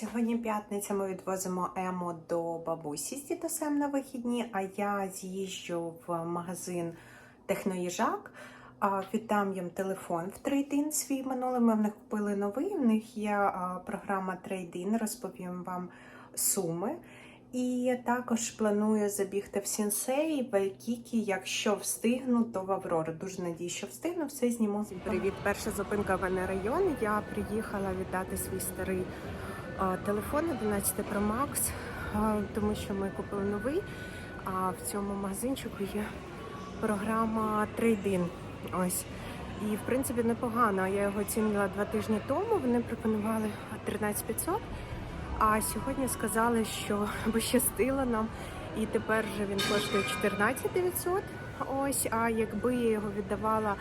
Сьогодні п'ятниця ми відвозимо Ему до бабусі з дідусем на вихідні, а я з'їжджу в магазин Техноїжак. Віддам їм телефон в трейдин свій минулий. Ми в них купили новий. В них є програма трейдин, розповім вам суми. І також планую забігти в Сінсей, в Кікі. Якщо встигну, то в Аврору. Дуже надію, що встигну, все зніму. Привіт, перша зупинка в район. Я приїхала віддати свій старий телефон 11 Pro Max, тому що ми купили новий. А в цьому магазинчику є програма Trade-in. Ось. І в принципі непогано. Я його оцінила два тижні тому. Вони пропонували 13500. А сьогодні сказали, що пощастило нам, і тепер вже він коштує 14900. Ось, а якби я його віддавала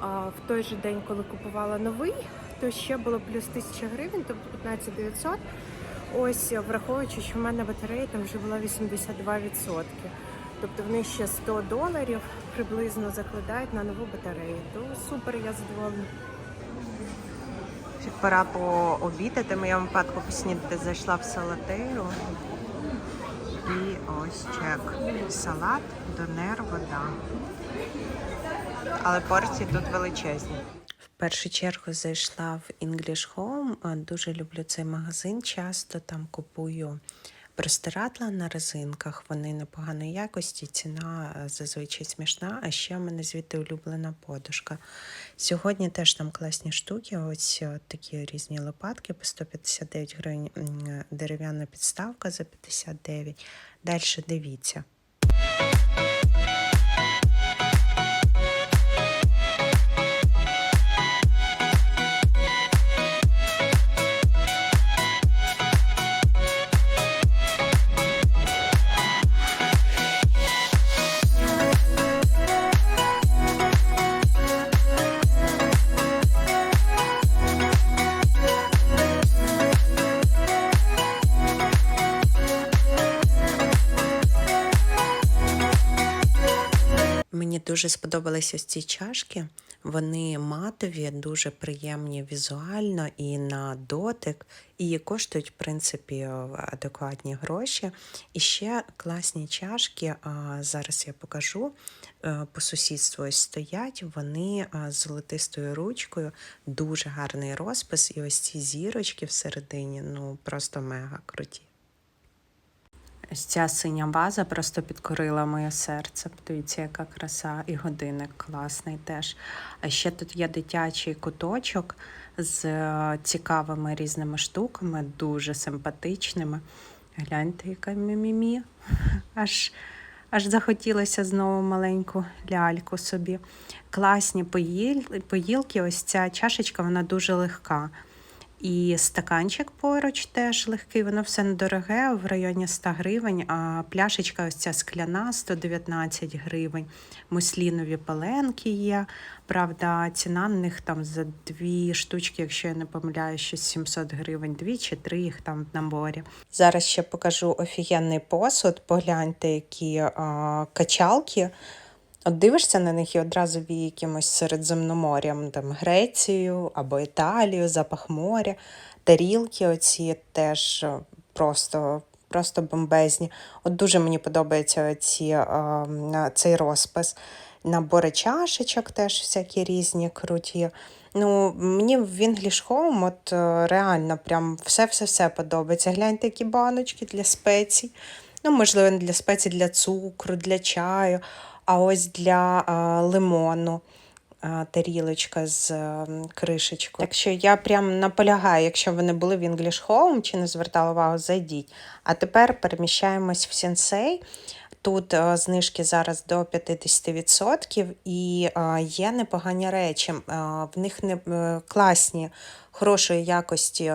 а, в той же день, коли купувала новий, то ще було плюс 1000 гривень, тобто 15900. Ось, враховуючи, що в мене батарея там вже була 82%. Тобто вони ще 100 доларів приблизно закладають на нову батарею. То супер, я задоволена. Пора пообідати. В моєму випадку поснідати зайшла в салатейру. І ось чек. Салат, донер, вода. Але порції тут величезні. Першу чергу зайшла в English Home. Дуже люблю цей магазин. Часто там купую простирадла на резинках. Вони непоганої якості, ціна е, зазвичай смішна. А ще в мене звідти улюблена подушка. Сьогодні теж там класні штуки. Ось е, такі різні лопатки по 159 гривень, дерев'яна підставка за 59. Далі дивіться. Дуже сподобалися ці чашки. Вони матові, дуже приємні візуально і на дотик, і коштують, в принципі, адекватні гроші. І ще класні чашки. Зараз я покажу. е, По сусідству стоять. Вони з золотистою ручкою, дуже гарний розпис. І ось ці зірочки всередині, ну просто мега круті. Ось ця синя база просто підкорила моє серце. Подивіться, яка краса, і годинник класний теж. А ще тут є дитячий куточок з е, цікавими різними штуками, дуже симпатичними. Гляньте, яка мімімі. Аж, аж захотілося знову маленьку ляльку собі. Класні поїл, поїлки. Ось ця чашечка, вона дуже легка. І стаканчик поруч теж легкий, воно все недороге, в районі 100 гривень, а пляшечка ось ця скляна 119 гривень. Муслінові паленки є. Правда, ціна на них там за дві штучки, якщо я не помиляю, щось 700 гривень, дві чи три їх там в наборі. Зараз ще покажу офігенний посуд. Погляньте, які а, качалки. От дивишся на них і одразу віє якимось середземноморям, там Грецію або Італію, запах моря, тарілки оці теж е, просто, просто бомбезні. От дуже мені подобається оці, е, цей розпис. Набори чашечок теж всякі різні круті. Ну, мені в English Home от е, реально прям все-все-все подобається. Гляньте, які баночки для спецій. Ну, можливо, не для спецій, для цукру, для чаю. А ось для а, лимону а, тарілочка з а, кришечкою. Так що я прям наполягаю, якщо ви не були в English Home чи не звертали увагу, зайдіть. А тепер переміщаємось в Сенсей. Тут знижки зараз до 50% і є непогані речі. В них не е, класні, хорошої якості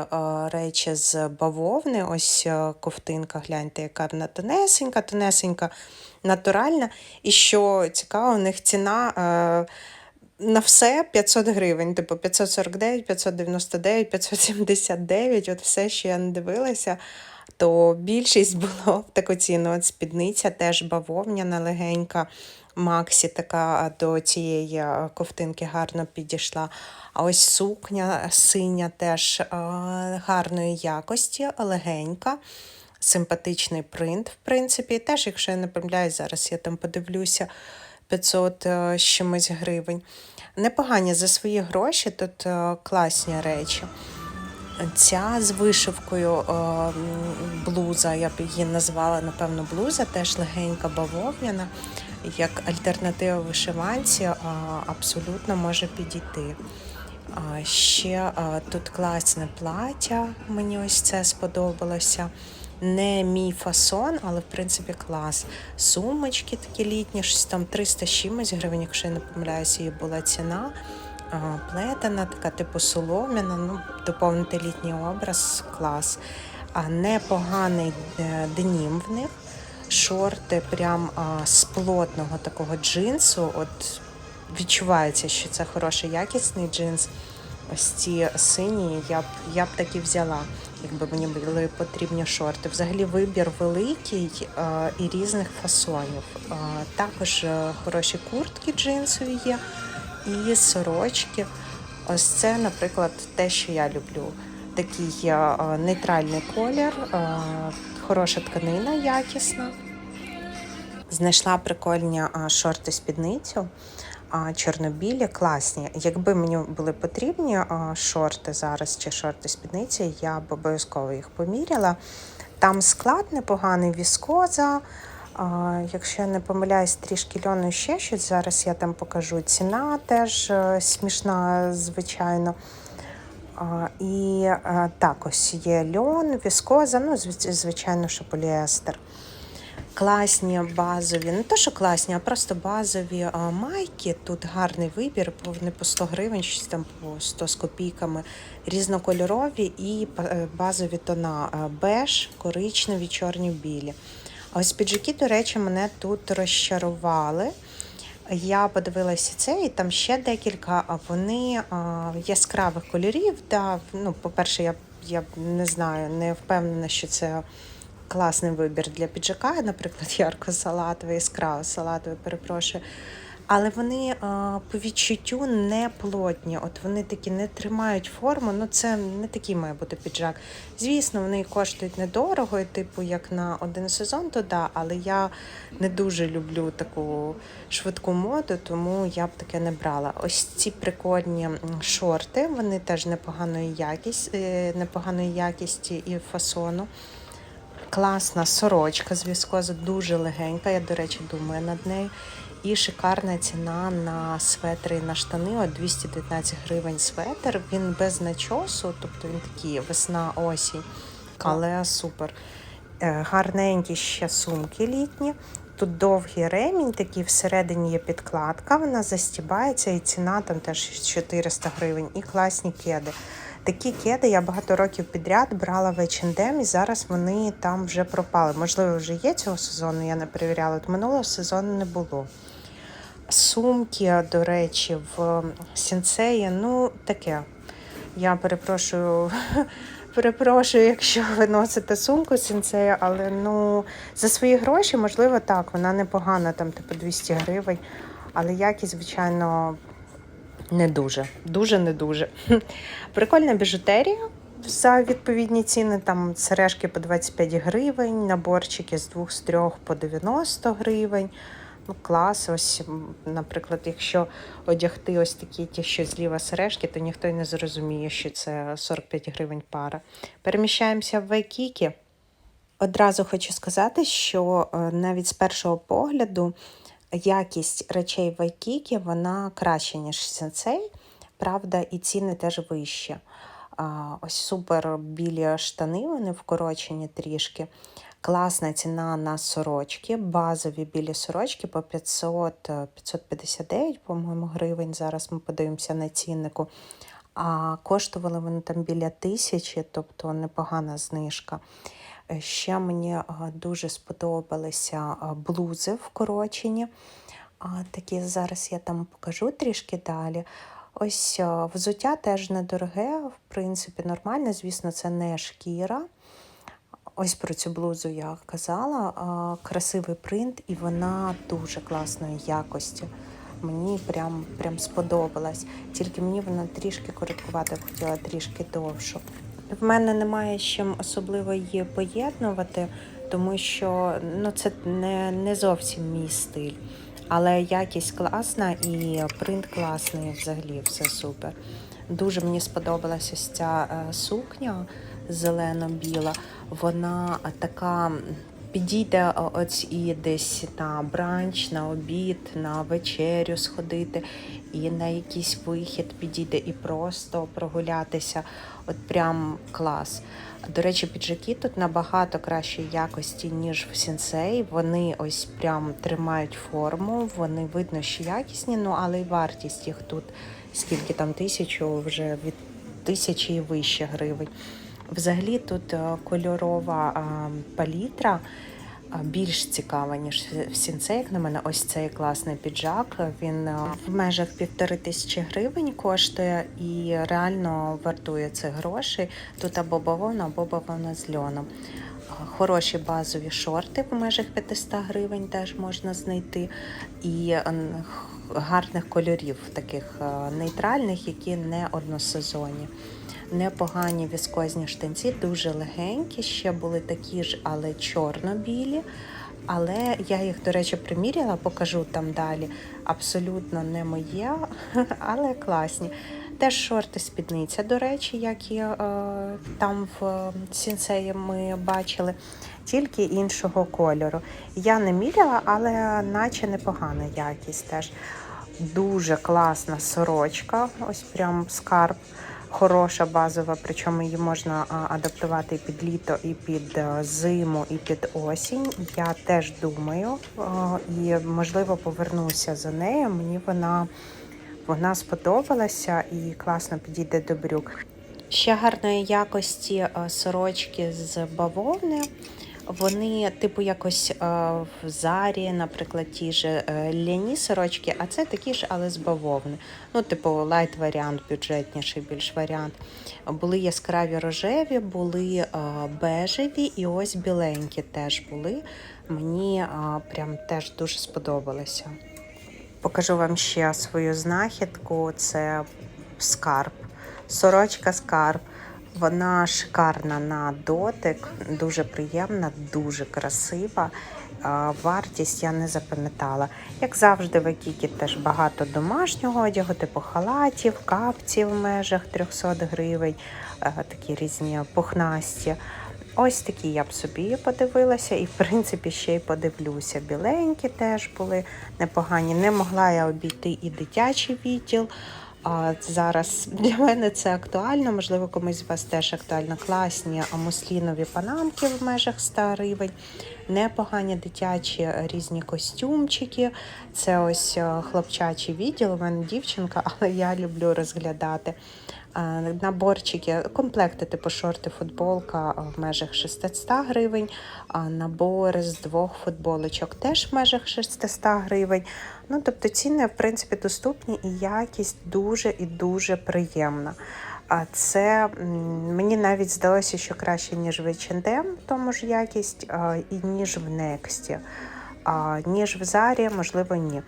речі з бавовни. Ось ковтинка, гляньте, яка вона тонесенька, тонесенька, натуральна. І що цікаво, у них ціна. е, на все 500 гривень, типу 549, 599, 579, от все, що я не дивилася, то більшість було в таку ціну. От спідниця теж бавовняна легенька. Максі така до цієї ковтинки гарно підійшла. А ось сукня синя теж гарної якості, легенька, симпатичний принт, в принципі. Теж, якщо я не помиляюсь, зараз я там подивлюся 500 е, чимось гривень. Непогані за свої гроші, тут класні речі. Ця з вишивкою е, блуза, я б її назвала, напевно, блуза, теж легенька бавовняна, як альтернатива вишиванці, абсолютно може підійти. Ще тут класне плаття, мені ось це сподобалося. Не мій фасон, але в принципі клас. Сумочки такі літні, щось там 300 з чимось гривень, якщо я не помиляюся, її була ціна. А, Плетена, така типу солом'яна, ну, доповнити літній образ, клас. А непоганий е, денім в них. Шорти прям а, з плотного такого джинсу. От відчувається, що це хороший якісний джинс. Ось ці сині я б я б так і взяла, якби мені були потрібні шорти. Взагалі вибір великий е, і різних фасонів. Е, також е, хороші куртки джинсові є і сорочки. Ось це, наприклад, те, що я люблю. Такий е, нейтральний колір, е, хороша тканина якісна. Знайшла прикольні а, шорти спідницю, а, чорнобілі, класні. Якби мені були потрібні шорти зараз чи шорти спідниці, я б обов'язково їх поміряла. Там склад непоганий, віскоза. Якщо я не помиляюсь, трішки льону ще щось. Зараз я там покажу. Ціна теж е, смішна, звичайно. І а, так, ось є льон, віскоза, ну, звичайно, що поліестер класні базові, не то, що класні, а просто базові майки. Тут гарний вибір, вони по 100 гривень, щось там по 100 з копійками, різнокольорові і е, базові тона беж, коричневі, чорні, білі. А ось піджаки, до речі, мене тут розчарували. Я подивилася це, і там ще декілька, а вони а, яскравих кольорів. Да, ну, по-перше, я, я не знаю, не впевнена, що це класний вибір для піджака, наприклад, ярко-салатовий, яскраво салатовий, перепрошую. Але вони а, по відчуттю не плотні. От вони такі не тримають форму. Ну це не такий має бути піджак. Звісно, вони коштують недорого, і, типу, як на один сезон, то да, але я не дуже люблю таку швидку моду, тому я б таке не брала. Ось ці прикольні шорти, вони теж непоганої якість, е, непоганої якісті і фасону. Класна сорочка з віскози, дуже легенька. Я, до речі, думаю над нею. І шикарна ціна на светри і на штани. От 219 гривень светр. Він без начосу, тобто він такий весна, осінь, але супер. Е, Гарненькі ще сумки літні. Тут довгий ремінь, такий всередині є підкладка, вона застібається, і ціна там теж 400 гривень, і класні кеди. Такі кеди я багато років підряд брала в H&M, і зараз вони там вже пропали. Можливо, вже є цього сезону, я не перевіряла. От минулого сезону не було. Сумки, до речі, в сінцеї, ну таке. Я перепрошую, перепрошую, якщо ви носите сумку сінцею, але ну за свої гроші, можливо, так, вона непогана, там типу 200 гривень, але якість, звичайно, не дуже. Дуже не дуже. Прикольна біжутерія за відповідні ціни. Там сережки по 25 гривень, наборчики з двох з трьох по 90 гривень. Ну, клас, ось, наприклад, якщо одягти ось такі ті, що зліва сережки, то ніхто й не зрозуміє, що це 45 гривень пара. Переміщаємося в Вайкікі. Одразу хочу сказати, що е, навіть з першого погляду якість речей в Вайкікі вона краща, ніж сенсей. Правда, і ціни теж вищі. Ось супер білі штани, вони вкорочені трішки. Класна ціна на сорочки, базові білі сорочки по 500, е, 559, по-моєму, гривень. Зараз ми подивимося на ціннику. А коштували вони там біля тисячі, тобто непогана знижка. Е, Ще мені дуже сподобалися блузи вкорочені. Такі зараз я там покажу трішки далі. Ось взуття теж недороге, в принципі, нормальне. Звісно, це не шкіра. Ось про цю блузу я казала. Красивий принт, і вона дуже класної якості. Мені прям, прям сподобалась. Тільки мені вона трішки короткувата, хотіла трішки довшу. В мене немає з чим особливо її поєднувати, тому що ну, це не, не зовсім мій стиль. Але якість класна і принт класний, взагалі все супер. Дуже мені сподобалася ось ця е, сукня зелено-біла. Вона така підійде ось і десь на бранч, на обід, на вечерю сходити, і на якийсь вихід підійде, і просто прогулятися. От прям клас. До речі, піджаки тут набагато кращої якості, ніж в сінсей. Вони ось прям тримають форму, вони видно, що якісні, ну але й вартість їх тут скільки там тисячу, вже від тисячі і вище гривень. Взагалі тут е, кольорова палітра більш цікава, ніж в сінце, як на мене. Ось цей класний піджак. Він е, в межах півтори тисячі гривень коштує і реально вартує цих грошей. Тут або бавовна, або бавовна з льоном. Хороші базові шорти в межах 500 гривень теж можна знайти. І е, гарних кольорів, таких е, нейтральних, які не односезонні непогані віскозні штанці, дуже легенькі, ще були такі ж, але чорно-білі. Але я їх, до речі, приміряла, покажу там далі. Абсолютно не моє, але класні. Теж шорти спідниця, до речі, як і е, там в сінсеї ми бачили, тільки іншого кольору. Я не міряла, але наче непогана якість теж. Дуже класна сорочка, ось прям скарб хороша базова, причому її можна адаптувати і під літо, і під е, зиму, і під осінь. Я теж думаю, е, і можливо повернуся за нею. Мені вона, вона сподобалася і класно підійде до брюк. Ще гарної якості е, сорочки з бавовни. Вони, типу, якось е, в зарі, наприклад, ті ж е, ляні сорочки, а це такі ж, але з бавовни. Ну, типу, лайт варіант, бюджетніший більш варіант. Були яскраві рожеві, були е, бежеві і ось біленькі теж були. Мені прям теж дуже сподобалося. Покажу вам ще свою знахідку. Це скарб. Сорочка скарб. Вона шикарна на дотик, дуже приємна, дуже красива. Вартість я не запам'ятала. Як завжди, в Екікі теж багато домашнього одягу, типу халатів, капців в межах 300 гривень, такі різні пухнасті. Ось такі я б собі подивилася, і в принципі ще й подивлюся. Біленькі теж були непогані. Не могла я обійти і дитячий відділ. А зараз для мене це актуально, можливо, комусь з вас теж актуально. Класні муслінові панамки в межах 100 гривень, непогані дитячі е, різні костюмчики. Це ось е, хлопчачий відділ. У мене дівчинка, але я люблю розглядати. Е, Наборчики, комплекти, типу шорти, футболка в межах 600 гривень, а набори з двох футболочок теж в межах 600 гривень. Ну, тобто ціни, в принципі, доступні і якість дуже і дуже приємна. А це мені навіть здалося, що краще, ніж в H&M, тому ж якість, і ніж в. А, ніж в Зарі, можливо, ні.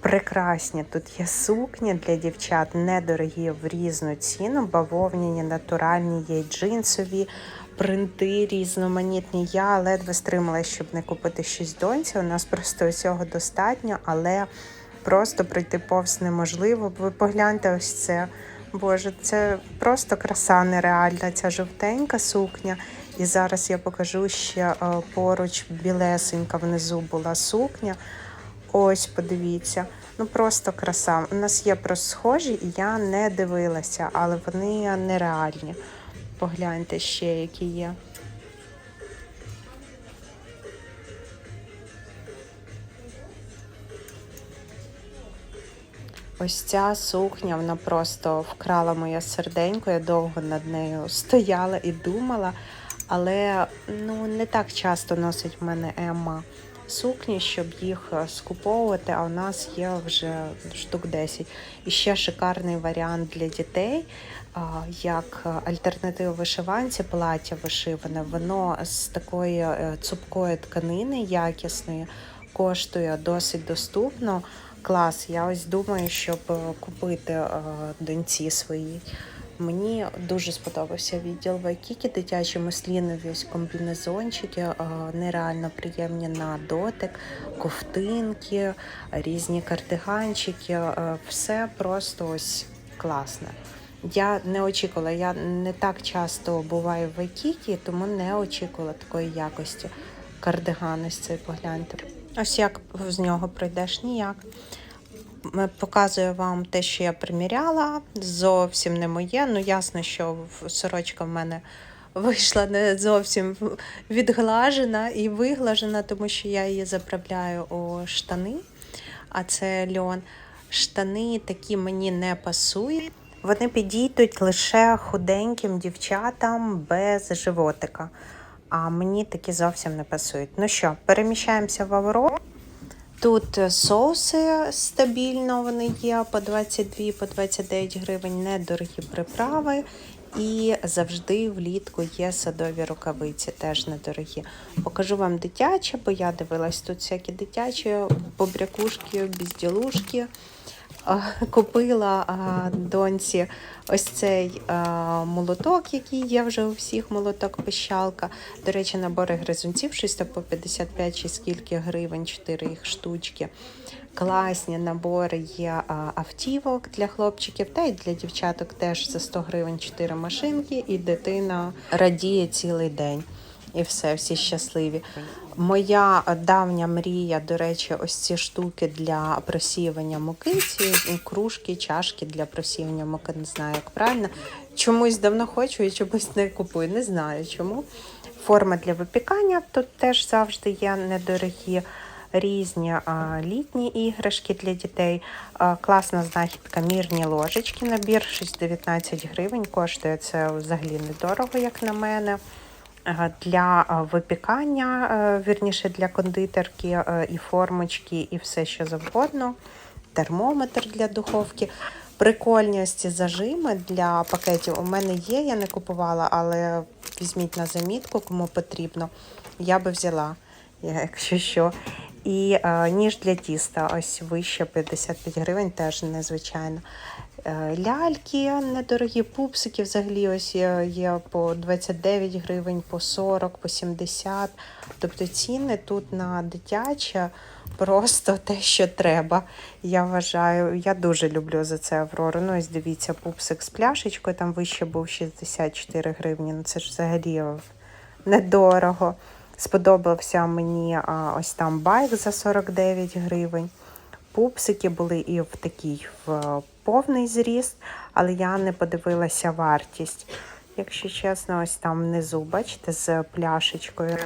Прекрасні тут є сукні для дівчат, недорогі в різну ціну, бавовняні, натуральні, є джинсові, принти різноманітні. Я ледве стрималася, щоб не купити щось доньці. У нас просто усього достатньо, але просто пройти повз неможливо. Ви погляньте ось це. Боже, це просто краса нереальна, ця жовтенька сукня. І зараз я покажу ще е, поруч білесенька внизу була сукня. Ось, подивіться. Ну просто краса. У нас є просто схожі, і я не дивилася, але вони нереальні. Погляньте ще, які є. Ось ця сукня, вона просто вкрала моє серденько. Я довго над нею стояла і думала. Але ну, не так часто носить в мене Емма сукні, щоб їх е, скуповувати, а у нас є вже штук 10. І ще шикарний варіант для дітей, як альтернатива вишиванці, плаття вишиване. Воно з такої е, цупкої тканини якісної коштує досить доступно. Клас. Я ось думаю, щоб е, купити е, доньці своїй. Мені дуже сподобався відділ Вайкікі, дитячі муслінові ось комбінезончики, е, нереально приємні на дотик, ковтинки, різні кардиганчики. Все просто ось класне. Я не очікувала, я не так часто буваю в Вайкікі, тому не очікувала такої якості. Кардиган ось цей погляньте. Ось як з нього пройдеш ніяк. Показую вам те, що я приміряла. Зовсім не моє. Ну, ясно, що сорочка в мене вийшла не зовсім відглажена і виглажена, тому що я її заправляю у штани, а це льон. Штани такі мені не пасують. Вони підійдуть лише худеньким дівчатам без животика. А мені такі зовсім не пасують. Ну що, переміщаємося в Авро. Тут е, соуси стабільно вони є по 22, по 29 гривень, недорогі приправи. І завжди влітку є садові рукавиці, теж недорогі. Покажу вам дитяче, бо я дивилась тут всякі дитячі побрякушки, безділушки. Купила доньці ось цей молоток, який є вже у всіх молоток пищалка. До речі, набори гризунців 600 по 55 чи скільки гривень, 4 їх штучки. Класні набори є автівок для хлопчиків та й для дівчаток теж за 100 гривень 4 машинки, і дитина радіє цілий день. І все, всі щасливі. Моя давня мрія, до речі, ось ці штуки для просіювання муки, ці кружки, чашки для просіювання муки, не знаю, як правильно. Чомусь давно хочу і чомусь не купую, не знаю чому. Форма для випікання тут теж завжди є недорогі. Різні літні іграшки для дітей. Класна знахідка, мірні ложечки. Набір 6,19 гривень коштує це взагалі недорого, як на мене. Для випікання, вірніше для кондитерки, і формочки, і все що завгодно. Термометр для духовки. Прикольні ось ці зажими для пакетів. У мене є, я не купувала, але візьміть на замітку, кому потрібно. Я би взяла, якщо що. І е, ніж для тіста, ось вище 55 гривень, теж незвичайно. Е, Ляльки недорогі, пупсики взагалі ось є, є по 29 гривень, по 40, по 70. Тобто ціни тут на дитяче просто те, що треба. Я вважаю, я дуже люблю за це Аврору. Ну, ось дивіться, пупсик з пляшечкою, там вище був 64 гривні. Ну це ж взагалі недорого. Сподобався мені а, ось там байк за 49 гривень. Пупсики були і в такий в повний зріст, але я не подивилася вартість. Якщо чесно, ось там внизу, бачите, з пляшечкою.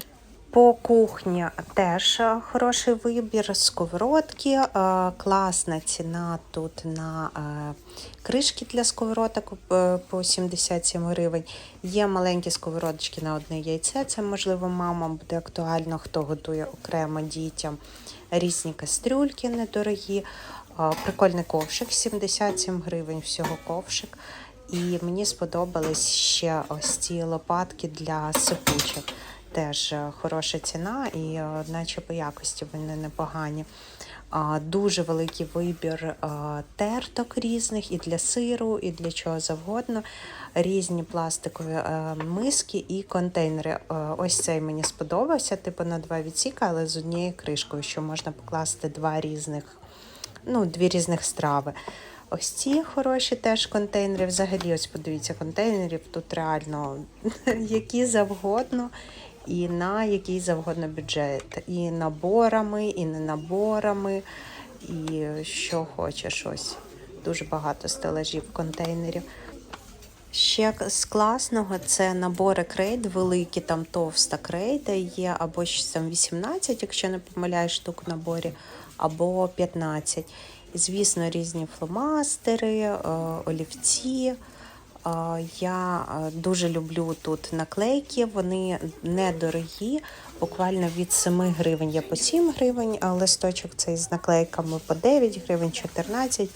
По кухні теж хороший вибір. Сковородки, е, класна ціна тут на е, кришки для сковородок е, по 77 гривень. Є маленькі сковородочки на одне яйце. Це можливо мамам буде актуально, хто готує окремо дітям. Різні кастрюльки недорогі. Прикольний ковшик, 77 гривень всього ковшик. І мені сподобались ще ось ці лопатки для сипучих. Теж е, хороша ціна і е, наче по якості вони непогані. Дуже великий вибір е, терток різних і для сиру, і для чого завгодно. Різні пластикові миски і контейнери. Ось цей мені сподобався, типу на два відсіка, але з однією кришкою, що можна покласти два різних, ну, дві різних страви. Ось ці хороші теж контейнери. Взагалі, ось подивіться, контейнерів тут реально які завгодно, і на який завгодно бюджет. І наборами, і не наборами, і що хочеш. Ось дуже багато стелажів контейнерів. Ще з класного це набори крейд, великі, там товста крейда є, або щось там 18, якщо не помиляю штук в наборі, або 15. І, звісно, різні фломастери, е, олівці, Я дуже люблю тут наклейки, вони недорогі, буквально від 7 гривень є по 7 гривень, а листочок цей з наклейками по 9 гривень, 14.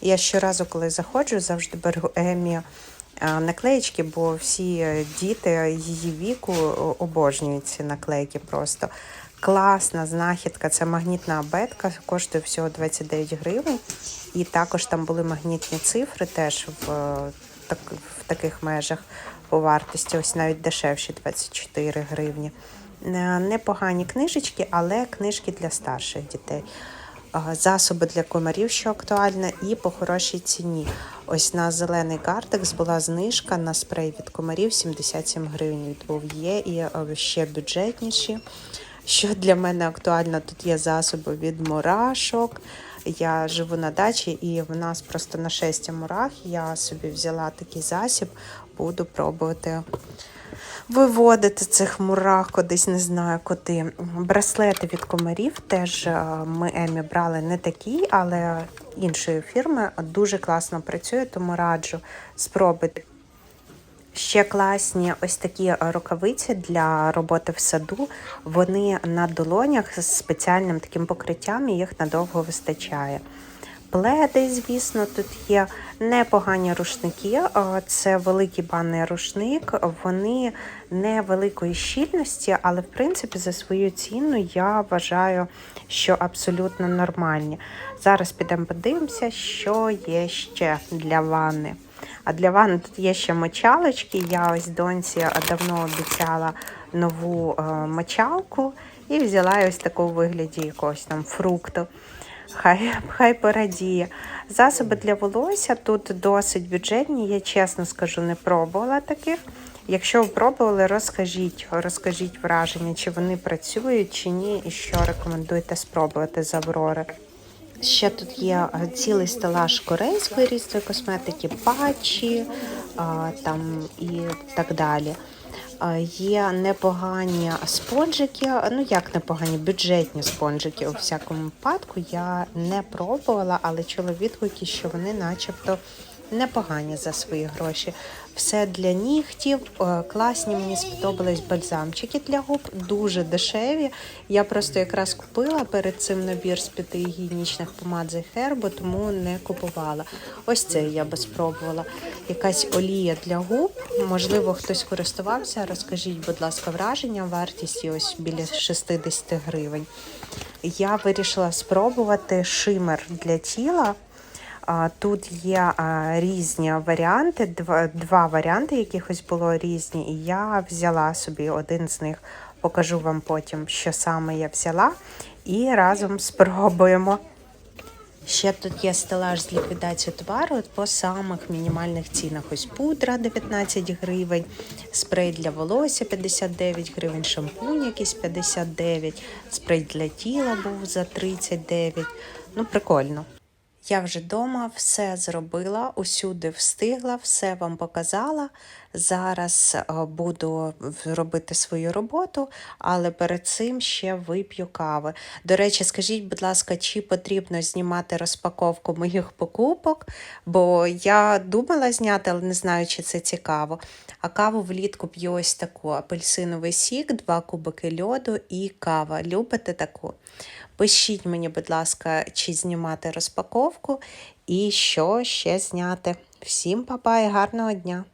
Я щоразу, коли заходжу, завжди беру Емі наклеєчки, бо всі діти її віку обожнюють ці наклейки просто. Класна знахідка, це магнітна абетка, коштує всього 29 гривень. І також там були магнітні цифри теж в, так, в таких межах по вартості, ось навіть дешевші 24 гривні. Е, Непогані книжечки, але книжки для старших дітей. Засоби для комарів, що актуально, і по хорошій ціні. Ось на зелений картекс була знижка на спрей від комарів 77 гривень. був є і е, ще бюджетніші. Що для мене актуально, тут є засоби від мурашок. Я живу на дачі, і в нас просто на шесті мурах. Я собі взяла такий засіб, буду пробувати виводити цих мурах кудись, не знаю куди. Браслети від комарів теж е, ми Емі брали не такі, але іншої фірми дуже класно працює, тому раджу спробуйте. Ще класні ось такі е, рукавиці для роботи в саду. Вони на долонях з спеціальним таким покриттям, і їх надовго вистачає. Пледи, звісно, тут є непогані рушники. Е, Це великий банний рушник. Вони невеликої щільності, але в принципі за свою ціну я вважаю, що абсолютно нормальні. Зараз підемо подивимося, що є ще для ванни. А для ванни тут є ще мочалочки. Я ось доньці давно обіцяла нову е, мочалку і взяла ось таку у вигляді якогось там фрукту. Хай, хай порадіє. Засоби для волосся тут досить бюджетні, я чесно скажу, не пробувала таких. Якщо ви пробували, розкажіть, розкажіть враження, чи вони працюють, чи ні, і що рекомендуєте спробувати з Аврори. Ще тут є е, цілий стелаж корейської різної косметики, патчі там і так далі. Є непогані спонжики, ну як непогані, бюджетні спонжики у всякому випадку. Я не пробувала, але чула відгуки, що вони начебто непогані за свої гроші. Все для нігтів. е, Класні мені сподобались бальзамчики для губ, дуже дешеві. Я просто якраз купила перед цим набір з п'яти гігієнічних помад з Хербо, тому не купувала. Ось це я би спробувала. Якась олія для губ. Можливо, хтось користувався. Розкажіть, будь ласка, враження. Вартість ось біля 60 гривень. Я вирішила спробувати шимер для тіла. Тут є різні варіанти, два, два варіанти, якихось було різні, і я взяла собі один з них. Покажу вам потім, що саме я взяла, і разом спробуємо. Ще тут є стелаж з ліквідацією товару по самих мінімальних цінах. Ось пудра 19 гривень, спрей для волосся 59 гривень, шампунь якийсь 59, спрей для тіла був за 39. Ну, прикольно. Я вже дома все зробила, усюди встигла, все вам показала. Зараз е, буду робити свою роботу, але перед цим ще вип'ю кави. До речі, скажіть, будь ласка, чи потрібно знімати розпаковку моїх покупок? Бо я думала зняти, але не знаю, чи це цікаво. А каву влітку п'ю ось таку: апельсиновий сік, два кубики льоду і кава. Любите таку? Пишіть мені, будь ласка, чи знімати розпаковку і що ще зняти. Всім па-па і гарного дня!